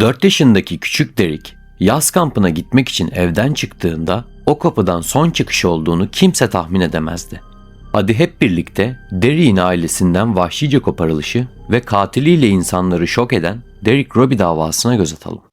4 yaşındaki küçük Derek yaz kampına gitmek için evden çıktığında o kapıdan son çıkış olduğunu kimse tahmin edemezdi. Hadi hep birlikte Derek'in ailesinden vahşice koparılışı ve katiliyle insanları şok eden Derek Robbie davasına göz atalım.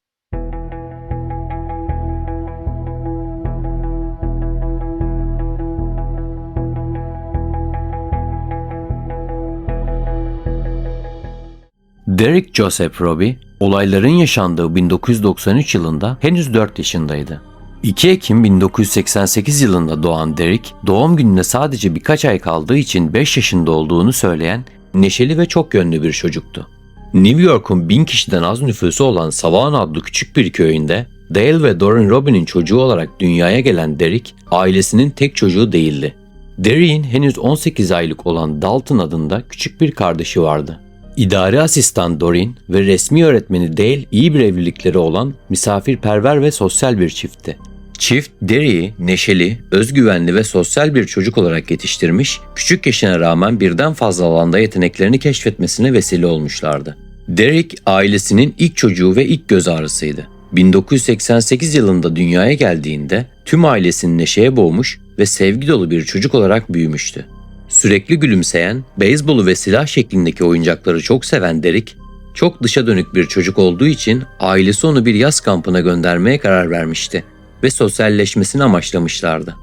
Derek Joseph Robbie, olayların yaşandığı 1993 yılında henüz 4 yaşındaydı. 2 Ekim 1988 yılında doğan Derek, doğum gününe sadece birkaç ay kaldığı için 5 yaşında olduğunu söyleyen neşeli ve çok yönlü bir çocuktu. New York'un bin kişiden az nüfusu olan Savannah adlı küçük bir köyünde Dale ve Doreen Robin'in çocuğu olarak dünyaya gelen Derek, ailesinin tek çocuğu değildi. Derek'in henüz 18 aylık olan Dalton adında küçük bir kardeşi vardı. İdari asistan Doreen ve resmi öğretmeni Dale iyi bir evlilikleri olan misafirperver ve sosyal bir çiftti. Çift Derry'i neşeli, özgüvenli ve sosyal bir çocuk olarak yetiştirmiş, küçük yaşına rağmen birden fazla alanda yeteneklerini keşfetmesine vesile olmuşlardı. Derek ailesinin ilk çocuğu ve ilk göz ağrısıydı. 1988 yılında dünyaya geldiğinde tüm ailesini neşeye boğmuş ve sevgi dolu bir çocuk olarak büyümüştü. Sürekli gülümseyen, beyzbolu ve silah şeklindeki oyuncakları çok seven Derek, çok dışa dönük bir çocuk olduğu için ailesi onu bir yaz kampına göndermeye karar vermişti ve sosyalleşmesini amaçlamışlardı.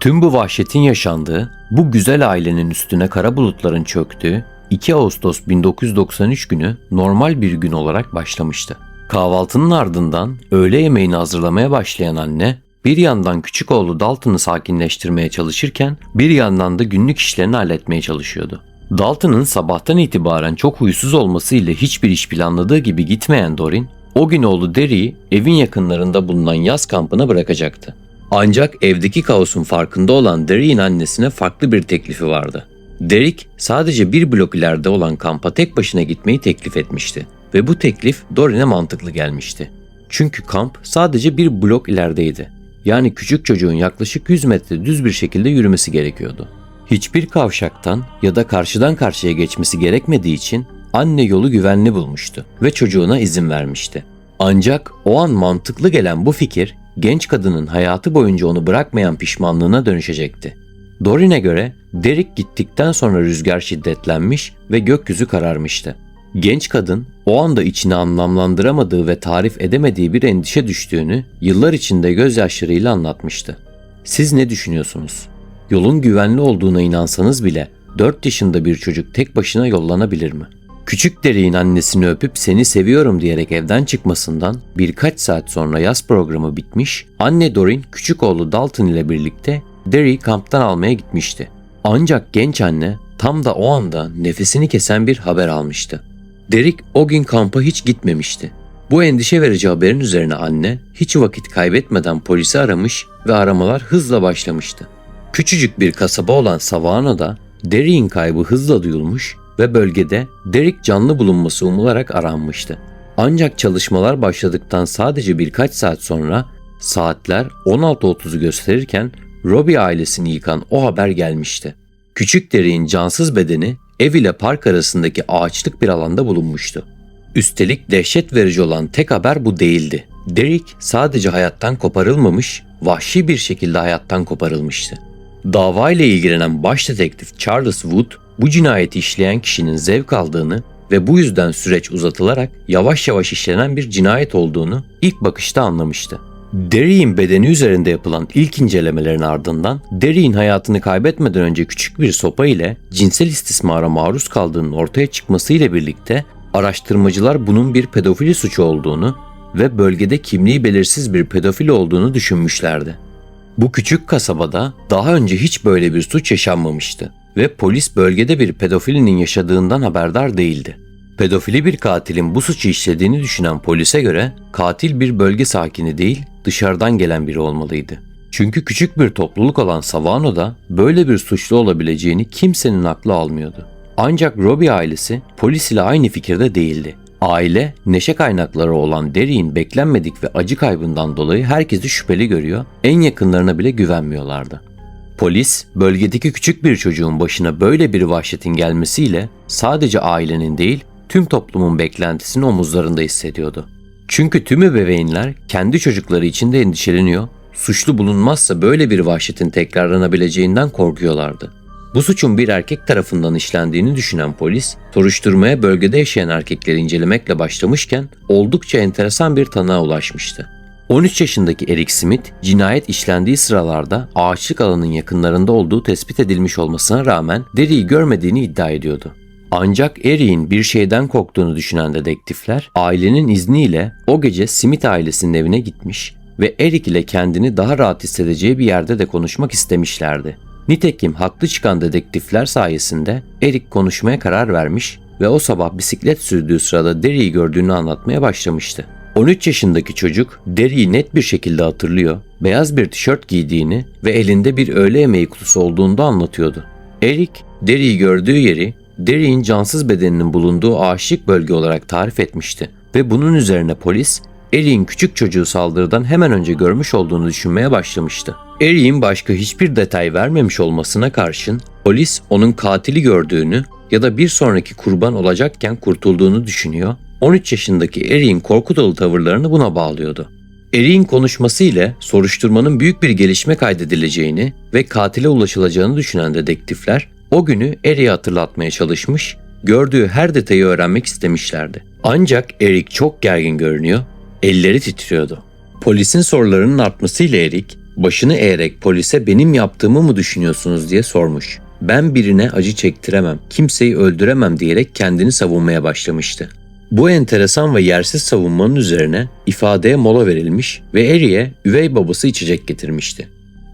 Tüm bu vahşetin yaşandığı, bu güzel ailenin üstüne kara bulutların çöktüğü 2 Ağustos 1993 günü normal bir gün olarak başlamıştı. Kahvaltının ardından öğle yemeğini hazırlamaya başlayan anne bir yandan küçük oğlu Dalton'ı sakinleştirmeye çalışırken bir yandan da günlük işlerini halletmeye çalışıyordu. Dalton'ın sabahtan itibaren çok huysuz olmasıyla hiçbir iş planladığı gibi gitmeyen Dorin, o gün oğlu Derry'i evin yakınlarında bulunan yaz kampına bırakacaktı. Ancak evdeki kaosun farkında olan Derry'in annesine farklı bir teklifi vardı. Derek sadece bir blok ileride olan kampa tek başına gitmeyi teklif etmişti ve bu teklif Dorin'e mantıklı gelmişti. Çünkü kamp sadece bir blok ilerideydi. Yani küçük çocuğun yaklaşık 100 metre düz bir şekilde yürümesi gerekiyordu. Hiçbir kavşaktan ya da karşıdan karşıya geçmesi gerekmediği için anne yolu güvenli bulmuştu ve çocuğuna izin vermişti. Ancak o an mantıklı gelen bu fikir genç kadının hayatı boyunca onu bırakmayan pişmanlığına dönüşecekti. Dorin'e göre Derek gittikten sonra rüzgar şiddetlenmiş ve gökyüzü kararmıştı. Genç kadın o anda içine anlamlandıramadığı ve tarif edemediği bir endişe düştüğünü yıllar içinde gözyaşlarıyla anlatmıştı. Siz ne düşünüyorsunuz? Yolun güvenli olduğuna inansanız bile 4 yaşında bir çocuk tek başına yollanabilir mi? Küçük Derek'in annesini öpüp seni seviyorum diyerek evden çıkmasından birkaç saat sonra yaz programı bitmiş, anne Dorin küçük oğlu Dalton ile birlikte Derek'i kamptan almaya gitmişti. Ancak genç anne tam da o anda nefesini kesen bir haber almıştı. Derek o gün kampa hiç gitmemişti. Bu endişe verici haberin üzerine anne hiç vakit kaybetmeden polisi aramış ve aramalar hızla başlamıştı. Küçücük bir kasaba olan Savannah'da Derek'in kaybı hızla duyulmuş ve bölgede Derek canlı bulunması umularak aranmıştı. Ancak çalışmalar başladıktan sadece birkaç saat sonra saatler 16.30'u gösterirken Robbie ailesini yıkan o haber gelmişti. Küçük Derek'in cansız bedeni ev ile park arasındaki ağaçlık bir alanda bulunmuştu. Üstelik dehşet verici olan tek haber bu değildi. Derek sadece hayattan koparılmamış, vahşi bir şekilde hayattan koparılmıştı. Dava ile ilgilenen baş detektif Charles Wood, bu cinayeti işleyen kişinin zevk aldığını ve bu yüzden süreç uzatılarak yavaş yavaş işlenen bir cinayet olduğunu ilk bakışta anlamıştı. Derry'in bedeni üzerinde yapılan ilk incelemelerin ardından Derry'in hayatını kaybetmeden önce küçük bir sopa ile cinsel istismara maruz kaldığının ortaya çıkmasıyla birlikte araştırmacılar bunun bir pedofili suçu olduğunu ve bölgede kimliği belirsiz bir pedofil olduğunu düşünmüşlerdi. Bu küçük kasabada daha önce hiç böyle bir suç yaşanmamıştı ve polis bölgede bir pedofilinin yaşadığından haberdar değildi. Pedofili bir katilin bu suçu işlediğini düşünen polise göre katil bir bölge sakini değil, dışarıdan gelen biri olmalıydı. Çünkü küçük bir topluluk olan Savano'da böyle bir suçlu olabileceğini kimsenin aklı almıyordu. Ancak Robbie ailesi polis ile aynı fikirde değildi. Aile, neşe kaynakları olan Derry'in beklenmedik ve acı kaybından dolayı herkesi şüpheli görüyor, en yakınlarına bile güvenmiyorlardı. Polis, bölgedeki küçük bir çocuğun başına böyle bir vahşetin gelmesiyle sadece ailenin değil, tüm toplumun beklentisini omuzlarında hissediyordu. Çünkü tüm ebeveynler kendi çocukları için de endişeleniyor, suçlu bulunmazsa böyle bir vahşetin tekrarlanabileceğinden korkuyorlardı. Bu suçun bir erkek tarafından işlendiğini düşünen polis, soruşturmaya bölgede yaşayan erkekleri incelemekle başlamışken oldukça enteresan bir tanığa ulaşmıştı. 13 yaşındaki Eric Smith, cinayet işlendiği sıralarda ağaçlık alanın yakınlarında olduğu tespit edilmiş olmasına rağmen Derry'i görmediğini iddia ediyordu. Ancak Eric'in bir şeyden korktuğunu düşünen dedektifler, ailenin izniyle o gece Smith ailesinin evine gitmiş ve Eric ile kendini daha rahat hissedeceği bir yerde de konuşmak istemişlerdi. Nitekim haklı çıkan dedektifler sayesinde Eric konuşmaya karar vermiş ve o sabah bisiklet sürdüğü sırada Derry'i gördüğünü anlatmaya başlamıştı. 13 yaşındaki çocuk Derry'i net bir şekilde hatırlıyor, beyaz bir tişört giydiğini ve elinde bir öğle yemeği kutusu olduğunu anlatıyordu. Eric, Derry'i gördüğü yeri Derry'in cansız bedeninin bulunduğu ağaçlık bölge olarak tarif etmişti ve bunun üzerine polis Eric'in küçük çocuğu saldırıdan hemen önce görmüş olduğunu düşünmeye başlamıştı. Eric'in başka hiçbir detay vermemiş olmasına karşın polis onun katili gördüğünü ya da bir sonraki kurban olacakken kurtulduğunu düşünüyor. 13 yaşındaki Eric'in korku dolu tavırlarını buna bağlıyordu. Eric'in konuşması ile soruşturmanın büyük bir gelişme kaydedileceğini ve katile ulaşılacağını düşünen dedektifler o günü Eric'e hatırlatmaya çalışmış, gördüğü her detayı öğrenmek istemişlerdi. Ancak Eric çok gergin görünüyor, elleri titriyordu. Polisin sorularının artmasıyla Eric, başını eğerek polise benim yaptığımı mı düşünüyorsunuz diye sormuş. Ben birine acı çektiremem, kimseyi öldüremem diyerek kendini savunmaya başlamıştı. Bu enteresan ve yersiz savunmanın üzerine ifadeye mola verilmiş ve Eric'e üvey babası içecek getirmişti.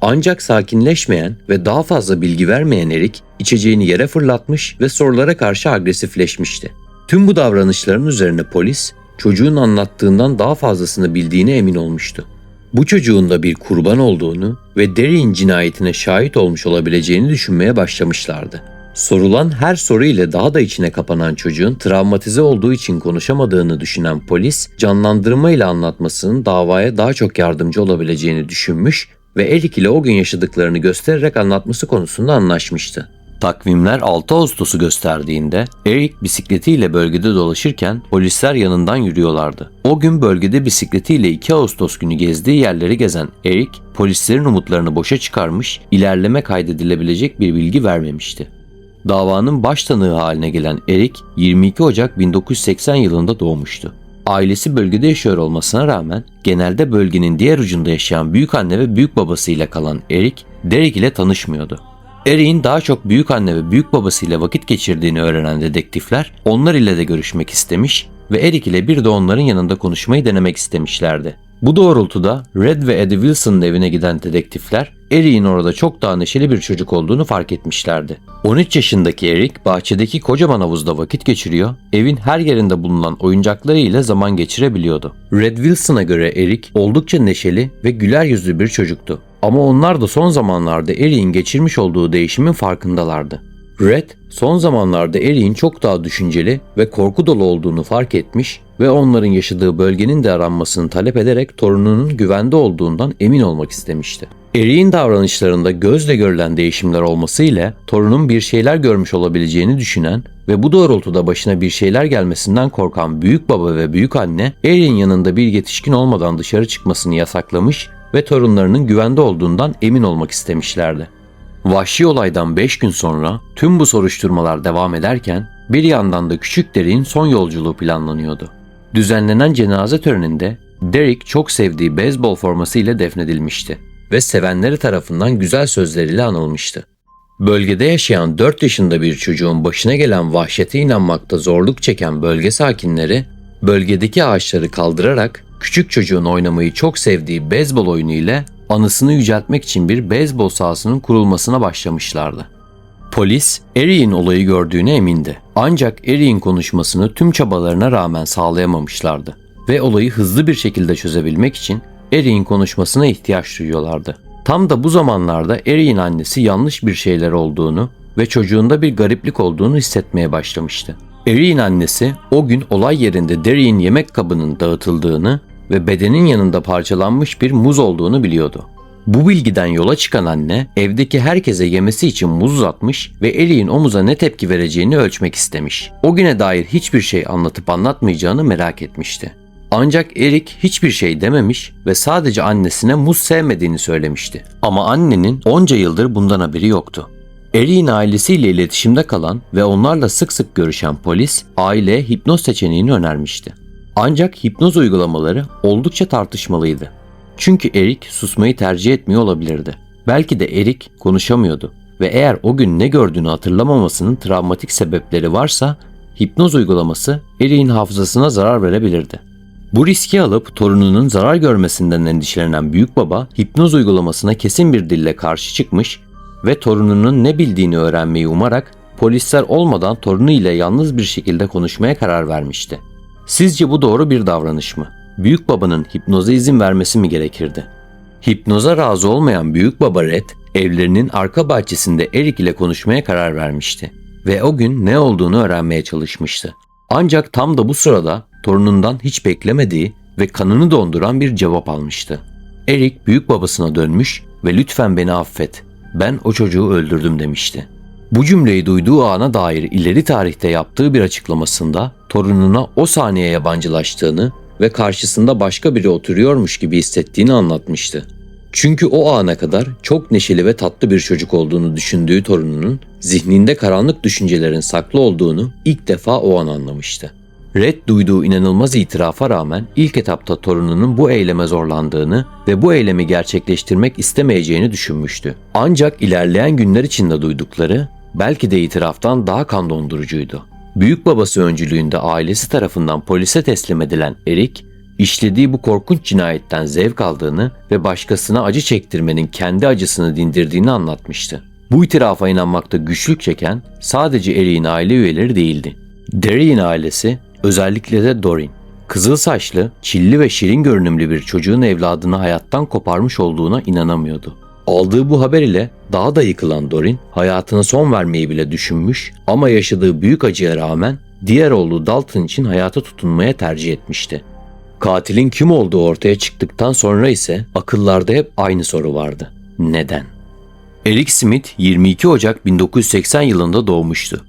Ancak sakinleşmeyen ve daha fazla bilgi vermeyen Eric içeceğini yere fırlatmış ve sorulara karşı agresifleşmişti. Tüm bu davranışların üzerine polis çocuğun anlattığından daha fazlasını bildiğine emin olmuştu. Bu çocuğun da bir kurban olduğunu ve Derry'in cinayetine şahit olmuş olabileceğini düşünmeye başlamışlardı. Sorulan her soru ile daha da içine kapanan çocuğun travmatize olduğu için konuşamadığını düşünen polis, canlandırma ile anlatmasının davaya daha çok yardımcı olabileceğini düşünmüş ve Eric ile o gün yaşadıklarını göstererek anlatması konusunda anlaşmıştı. Takvimler 6 Ağustos'u gösterdiğinde Eric bisikletiyle bölgede dolaşırken polisler yanından yürüyorlardı. O gün bölgede bisikletiyle 2 Ağustos günü gezdiği yerleri gezen Eric, polislerin umutlarını boşa çıkarmış, ilerleme kaydedilebilecek bir bilgi vermemişti. Davanın baş tanığı haline gelen Eric 22 Ocak 1980 yılında doğmuştu. Ailesi bölgede yaşıyor olmasına rağmen genelde bölgenin diğer ucunda yaşayan büyük anne ve büyük babasıyla kalan Eric, Derek ile tanışmıyordu. Eric'in daha çok büyük anne ve büyük babasıyla vakit geçirdiğini öğrenen dedektifler onlar ile de görüşmek istemiş ve Eric ile bir de onların yanında konuşmayı denemek istemişlerdi. Bu doğrultuda Red ve Eddie Wilson'ın evine giden dedektifler Eric'in orada çok daha neşeli bir çocuk olduğunu fark etmişlerdi. 13 yaşındaki Eric bahçedeki kocaman havuzda vakit geçiriyor, evin her yerinde bulunan oyuncakları ile zaman geçirebiliyordu. Red Wilson'a göre Eric oldukça neşeli ve güler yüzlü bir çocuktu. Ama onlar da son zamanlarda Eric'in geçirmiş olduğu değişimin farkındalardı. Red, son zamanlarda Eric'in çok daha düşünceli ve korku dolu olduğunu fark etmiş ve onların yaşadığı bölgenin de aranmasını talep ederek torununun güvende olduğundan emin olmak istemişti. Eric'in davranışlarında gözle görülen değişimler olması ile torunun bir şeyler görmüş olabileceğini düşünen ve bu doğrultuda başına bir şeyler gelmesinden korkan büyük baba ve büyük anne Eric'in yanında bir yetişkin olmadan dışarı çıkmasını yasaklamış ve torunlarının güvende olduğundan emin olmak istemişlerdi. Vahşi olaydan 5 gün sonra tüm bu soruşturmalar devam ederken bir yandan da küçük Derek'in son yolculuğu planlanıyordu. Düzenlenen cenaze töreninde Derek çok sevdiği beyzbol forması ile defnedilmişti ve sevenleri tarafından güzel sözleriyle anılmıştı. Bölgede yaşayan 4 yaşında bir çocuğun başına gelen vahşete inanmakta zorluk çeken bölge sakinleri bölgedeki ağaçları kaldırarak küçük çocuğun oynamayı çok sevdiği beyzbol oyunu ile anısını yüceltmek için bir beyzbol sahasının kurulmasına başlamışlardı. Polis, Eric'in olayı gördüğüne emindi. Ancak Eric'in konuşmasını tüm çabalarına rağmen sağlayamamışlardı ve olayı hızlı bir şekilde çözebilmek için Eric'in konuşmasına ihtiyaç duyuyorlardı. Tam da bu zamanlarda Eric'in annesi yanlış bir şeyler olduğunu ve çocuğunda bir gariplik olduğunu hissetmeye başlamıştı. Eric'in annesi o gün olay yerinde Derry'in yemek kabının dağıtıldığını ve bedenin yanında parçalanmış bir muz olduğunu biliyordu. Bu bilgiden yola çıkan anne evdeki herkese yemesi için muz uzatmış ve Eric'in o muza ne tepki vereceğini ölçmek istemiş. O güne dair hiçbir şey anlatıp anlatmayacağını merak etmişti. Ancak Erik hiçbir şey dememiş ve sadece annesine muz sevmediğini söylemişti. Ama annenin onca yıldır bundan haberi yoktu. Erik'in ailesiyle iletişimde kalan ve onlarla sık sık görüşen polis aileye hipnoz seçeneğini önermişti. Ancak hipnoz uygulamaları oldukça tartışmalıydı. Çünkü Erik susmayı tercih etmiyor olabilirdi. Belki de Erik konuşamıyordu ve eğer o gün ne gördüğünü hatırlamamasının travmatik sebepleri varsa hipnoz uygulaması Erik'in hafızasına zarar verebilirdi. Bu riski alıp torununun zarar görmesinden endişelenen büyük baba hipnoz uygulamasına kesin bir dille karşı çıkmış ve torununun ne bildiğini öğrenmeyi umarak polisler olmadan torunu ile yalnız bir şekilde konuşmaya karar vermişti. Sizce bu doğru bir davranış mı? Büyük babanın hipnoza izin vermesi mi gerekirdi? Hipnoza razı olmayan büyük baba Red, evlerinin arka bahçesinde Eric ile konuşmaya karar vermişti ve o gün ne olduğunu öğrenmeye çalışmıştı. Ancak tam da bu sırada torunundan hiç beklemediği ve kanını donduran bir cevap almıştı. Eric büyük babasına dönmüş ve lütfen beni affet. Ben o çocuğu öldürdüm demişti. Bu cümleyi duyduğu ana dair ileri tarihte yaptığı bir açıklamasında torununa o saniye yabancılaştığını ve karşısında başka biri oturuyormuş gibi hissettiğini anlatmıştı. Çünkü o ana kadar çok neşeli ve tatlı bir çocuk olduğunu düşündüğü torununun zihninde karanlık düşüncelerin saklı olduğunu ilk defa o an anlamıştı. Red duyduğu inanılmaz itirafa rağmen ilk etapta torununun bu eyleme zorlandığını ve bu eylemi gerçekleştirmek istemeyeceğini düşünmüştü. Ancak ilerleyen günler içinde duydukları belki de itiraftan daha kan dondurucuydu. Büyük babası öncülüğünde ailesi tarafından polise teslim edilen Erik, işlediği bu korkunç cinayetten zevk aldığını ve başkasına acı çektirmenin kendi acısını dindirdiğini anlatmıştı. Bu itirafa inanmakta güçlük çeken sadece Erik'in aile üyeleri değildi. Derry'in ailesi, özellikle de Dorin, kızıl saçlı, çilli ve şirin görünümlü bir çocuğun evladını hayattan koparmış olduğuna inanamıyordu. Aldığı bu haber ile daha da yıkılan Dorin hayatına son vermeyi bile düşünmüş ama yaşadığı büyük acıya rağmen diğer oğlu Dalton için hayata tutunmaya tercih etmişti. Katilin kim olduğu ortaya çıktıktan sonra ise akıllarda hep aynı soru vardı. Neden? Eric Smith 22 Ocak 1980 yılında doğmuştu.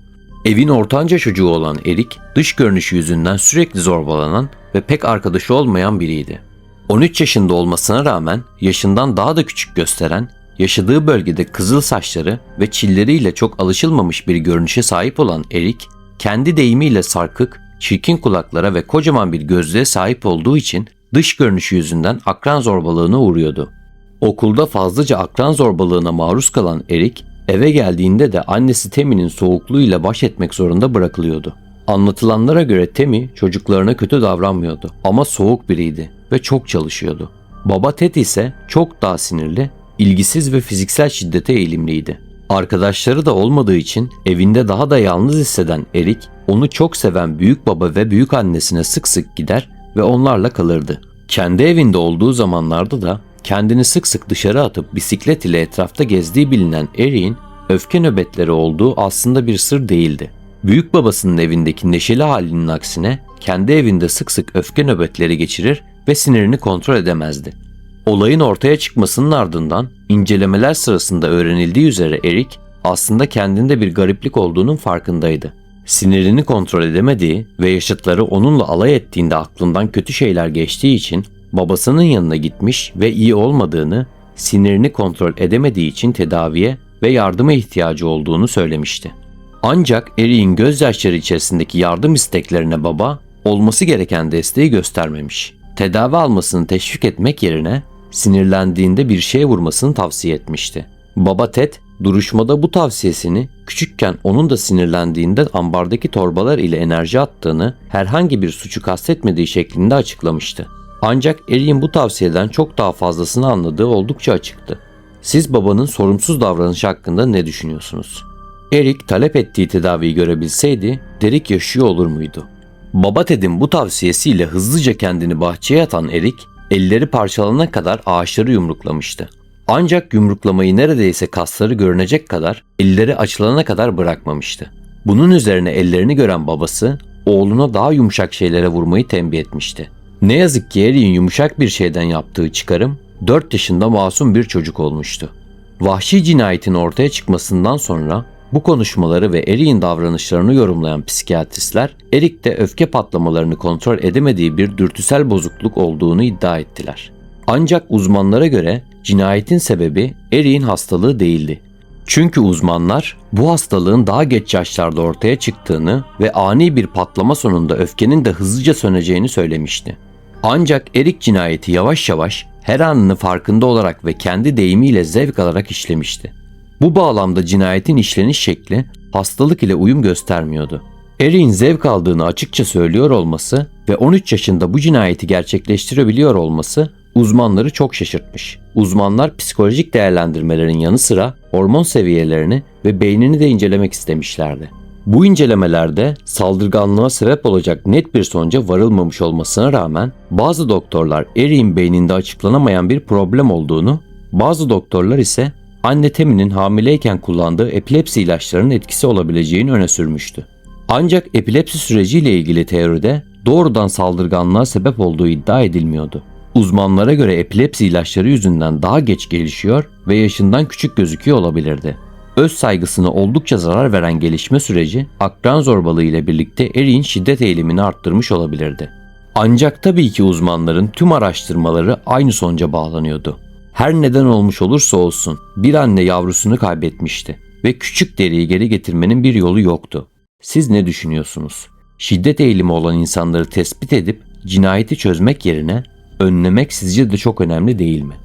Evin ortanca çocuğu olan Eric, dış görünüşü yüzünden sürekli zorbalanan ve pek arkadaşı olmayan biriydi. 13 yaşında olmasına rağmen yaşından daha da küçük gösteren, yaşadığı bölgede kızıl saçları ve çilleriyle çok alışılmamış bir görünüşe sahip olan Eric, kendi deyimiyle sarkık, çirkin kulaklara ve kocaman bir gözlüğe sahip olduğu için dış görünüşü yüzünden akran zorbalığına uğruyordu. Okulda fazlaca akran zorbalığına maruz kalan Eric, eve geldiğinde de annesi Temi'nin soğukluğuyla baş etmek zorunda bırakılıyordu. Anlatılanlara göre Temi çocuklarına kötü davranmıyordu ama soğuk biriydi ve çok çalışıyordu. Baba Ted ise çok daha sinirli, ilgisiz ve fiziksel şiddete eğilimliydi. Arkadaşları da olmadığı için evinde daha da yalnız hisseden Erik, onu çok seven büyük baba ve büyük annesine sık sık gider ve onlarla kalırdı. Kendi evinde olduğu zamanlarda da kendini sık sık dışarı atıp bisiklet ile etrafta gezdiği bilinen Erik'in öfke nöbetleri olduğu aslında bir sır değildi. Büyük babasının evindeki neşeli halinin aksine kendi evinde sık sık öfke nöbetleri geçirir ve sinirini kontrol edemezdi. Olayın ortaya çıkmasının ardından incelemeler sırasında öğrenildiği üzere Erik aslında kendinde bir gariplik olduğunun farkındaydı. Sinirini kontrol edemediği ve yaşıtları onunla alay ettiğinde aklından kötü şeyler geçtiği için babasının yanına gitmiş ve iyi olmadığını, sinirini kontrol edemediği için tedaviye ve yardıma ihtiyacı olduğunu söylemişti. Ancak Erik'in gözyaşları içerisindeki yardım isteklerine baba olması gereken desteği göstermemiş. Tedavi almasını teşvik etmek yerine sinirlendiğinde bir şeye vurmasını tavsiye etmişti. Baba Ted duruşmada bu tavsiyesini küçükken onun da sinirlendiğinde ambardaki torbalar ile enerji attığını herhangi bir suçu kastetmediği şeklinde açıklamıştı. Ancak Erik'in bu tavsiyeden çok daha fazlasını anladığı oldukça açıktı. Siz babanın sorumsuz davranışı hakkında ne düşünüyorsunuz? Erik talep ettiği tedaviyi görebilseydi Derek yaşıyor olur muydu? Baba Ted'in bu tavsiyesiyle hızlıca kendini bahçeye atan Erik, elleri parçalanana kadar ağaçları yumruklamıştı. Ancak yumruklamayı neredeyse kasları görünecek kadar elleri açılana kadar bırakmamıştı. Bunun üzerine ellerini gören babası oğluna daha yumuşak şeylere vurmayı tembih etmişti. Ne yazık ki Erik'in yumuşak bir şeyden yaptığı çıkarım 4 yaşında masum bir çocuk olmuştu. Vahşi cinayetin ortaya çıkmasından sonra Bu konuşmaları ve Erik'in davranışlarını yorumlayan psikiyatristler, Erik'te öfke patlamalarını kontrol edemediği bir dürtüsel bozukluk olduğunu iddia ettiler. Ancak uzmanlara göre cinayetin sebebi Erik'in hastalığı değildi. Çünkü uzmanlar bu hastalığın daha geç yaşlarda ortaya çıktığını ve ani bir patlama sonunda öfkenin de hızlıca söneceğini söylemişti. Ancak Erik cinayeti yavaş yavaş her anını farkında olarak ve kendi deyimiyle zevk alarak işlemişti. Bu bağlamda cinayetin işleniş şekli hastalık ile uyum göstermiyordu. Erik'in zevk aldığını açıkça söylüyor olması ve 13 yaşında bu cinayeti gerçekleştirebiliyor olması uzmanları çok şaşırtmış. Uzmanlar psikolojik değerlendirmelerin yanı sıra hormon seviyelerini ve beynini de incelemek istemişlerdi. Bu incelemelerde saldırganlığa sebep olacak net bir sonuca varılmamış olmasına rağmen bazı doktorlar Erik'in beyninde açıklanamayan bir problem olduğunu, bazı doktorlar ise anne Temi'nin hamileyken kullandığı epilepsi ilaçlarının etkisi olabileceğini öne sürmüştü. Ancak epilepsi süreciyle ilgili teoride doğrudan saldırganlığa sebep olduğu iddia edilmiyordu. Uzmanlara göre epilepsi ilaçları yüzünden daha geç gelişiyor ve yaşından küçük gözüküyor olabilirdi. Öz saygısına oldukça zarar veren gelişme süreci akran zorbalığı ile birlikte Erik'in şiddet eğilimini arttırmış olabilirdi. Ancak tabii ki uzmanların tüm araştırmaları aynı sonuca bağlanıyordu. Her neden olmuş olursa olsun bir anne yavrusunu kaybetmişti ve küçük deriyi geri getirmenin bir yolu yoktu. Siz ne düşünüyorsunuz? Şiddet eğilimi olan insanları tespit edip cinayeti çözmek yerine önlemek sizce de çok önemli değil mi?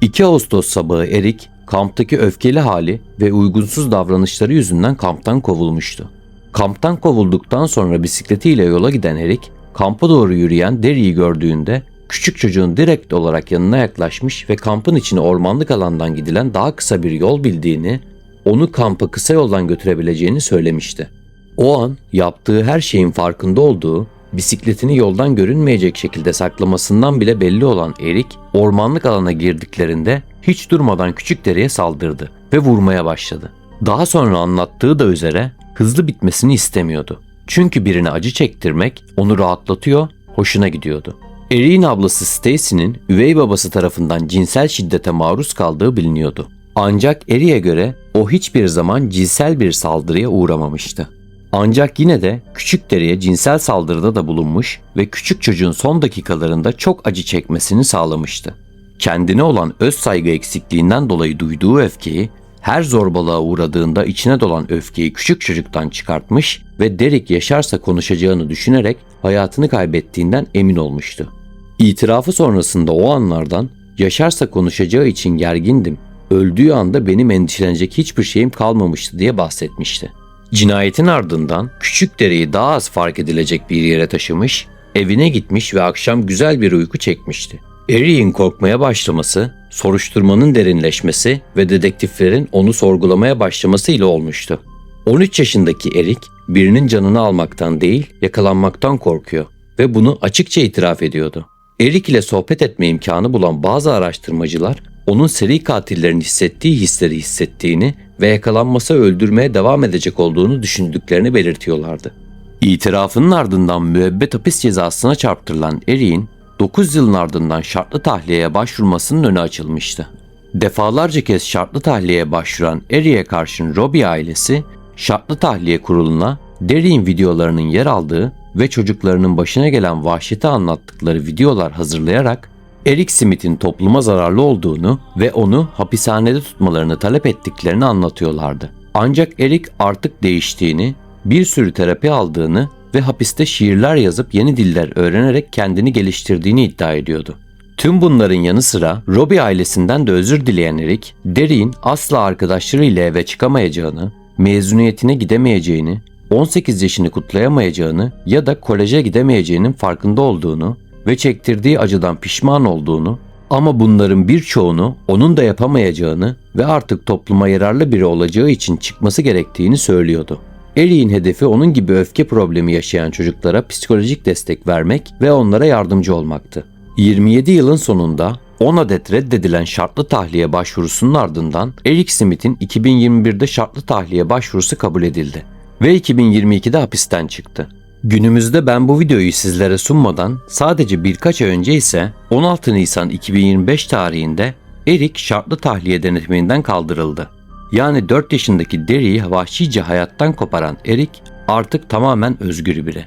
2 Ağustos sabahı Erik kamptaki öfkeli hali ve uygunsuz davranışları yüzünden kamptan kovulmuştu. Kamptan kovulduktan sonra bisikletiyle yola giden Erik, kampa doğru yürüyen Derry'i gördüğünde küçük çocuğun direkt olarak yanına yaklaşmış ve kampın içine ormanlık alandan gidilen daha kısa bir yol bildiğini, onu kampa kısa yoldan götürebileceğini söylemişti. O an yaptığı her şeyin farkında olduğu, bisikletini yoldan görünmeyecek şekilde saklamasından bile belli olan Erik, ormanlık alana girdiklerinde hiç durmadan küçük dereye saldırdı ve vurmaya başladı. Daha sonra anlattığı da üzere hızlı bitmesini istemiyordu. Çünkü birine acı çektirmek onu rahatlatıyor, hoşuna gidiyordu. Erik'in ablası Stacy'nin üvey babası tarafından cinsel şiddete maruz kaldığı biliniyordu. Ancak Erik'e göre o hiçbir zaman cinsel bir saldırıya uğramamıştı. Ancak yine de küçük deriye cinsel saldırıda da bulunmuş ve küçük çocuğun son dakikalarında çok acı çekmesini sağlamıştı. Kendine olan öz saygı eksikliğinden dolayı duyduğu öfkeyi, her zorbalığa uğradığında içine dolan öfkeyi küçük çocuktan çıkartmış ve Derek yaşarsa konuşacağını düşünerek hayatını kaybettiğinden emin olmuştu. İtirafı sonrasında o anlardan yaşarsa konuşacağı için gergindim. Öldüğü anda benim endişelenecek hiçbir şeyim kalmamıştı diye bahsetmişti. Cinayetin ardından küçük dereyi daha az fark edilecek bir yere taşımış, evine gitmiş ve akşam güzel bir uyku çekmişti. Erik'in korkmaya başlaması, soruşturmanın derinleşmesi ve dedektiflerin onu sorgulamaya başlaması ile olmuştu. 13 yaşındaki Erik, birinin canını almaktan değil, yakalanmaktan korkuyor ve bunu açıkça itiraf ediyordu. Erik ile sohbet etme imkanı bulan bazı araştırmacılar, onun seri katillerin hissettiği hisleri hissettiğini ve yakalanmasa öldürmeye devam edecek olduğunu düşündüklerini belirtiyorlardı. İtirafının ardından müebbet hapis cezasına çarptırılan Erik'in 9 yılın ardından şartlı tahliyeye başvurmasının önü açılmıştı. Defalarca kez şartlı tahliyeye başvuran Erik'e karşın Robbie ailesi şartlı tahliye kuruluna Derry'in videolarının yer aldığı ve çocuklarının başına gelen vahşeti anlattıkları videolar hazırlayarak Eric Smith'in topluma zararlı olduğunu ve onu hapishanede tutmalarını talep ettiklerini anlatıyorlardı. Ancak Eric artık değiştiğini, bir sürü terapi aldığını ve hapiste şiirler yazıp yeni diller öğrenerek kendini geliştirdiğini iddia ediyordu. Tüm bunların yanı sıra Robbie ailesinden de özür dileyen Eric, Derry'in asla arkadaşlarıyla eve çıkamayacağını, mezuniyetine gidemeyeceğini, 18 yaşını kutlayamayacağını ya da koleje gidemeyeceğinin farkında olduğunu ve çektirdiği acıdan pişman olduğunu ama bunların birçoğunu onun da yapamayacağını ve artık topluma yararlı biri olacağı için çıkması gerektiğini söylüyordu. Erik'in hedefi onun gibi öfke problemi yaşayan çocuklara psikolojik destek vermek ve onlara yardımcı olmaktı. 27 yılın sonunda 10 adet reddedilen şartlı tahliye başvurusunun ardından Eric Smith'in 2021'de şartlı tahliye başvurusu kabul edildi ve 2022'de hapisten çıktı. Günümüzde ben bu videoyu sizlere sunmadan sadece birkaç ay önce ise 16 Nisan 2025 tarihinde Erik şartlı tahliye denetiminden kaldırıldı. Yani 4 yaşındaki Derry'i vahşice hayattan koparan Eric artık tamamen özgür biri.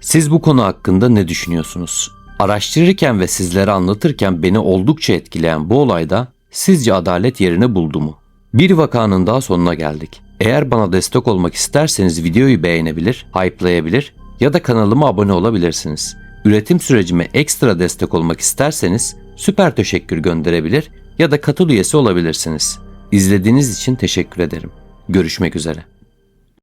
Siz bu konu hakkında ne düşünüyorsunuz? Araştırırken ve sizlere anlatırken beni oldukça etkileyen bu olayda sizce adalet yerini buldu mu? Bir vakanın daha sonuna geldik. Eğer bana destek olmak isterseniz videoyu beğenebilir, hype'layabilir ya da kanalıma abone olabilirsiniz. Üretim sürecime ekstra destek olmak isterseniz süper teşekkür gönderebilir ya da katıl üyesi olabilirsiniz. İzlediğiniz için teşekkür ederim. Görüşmek üzere.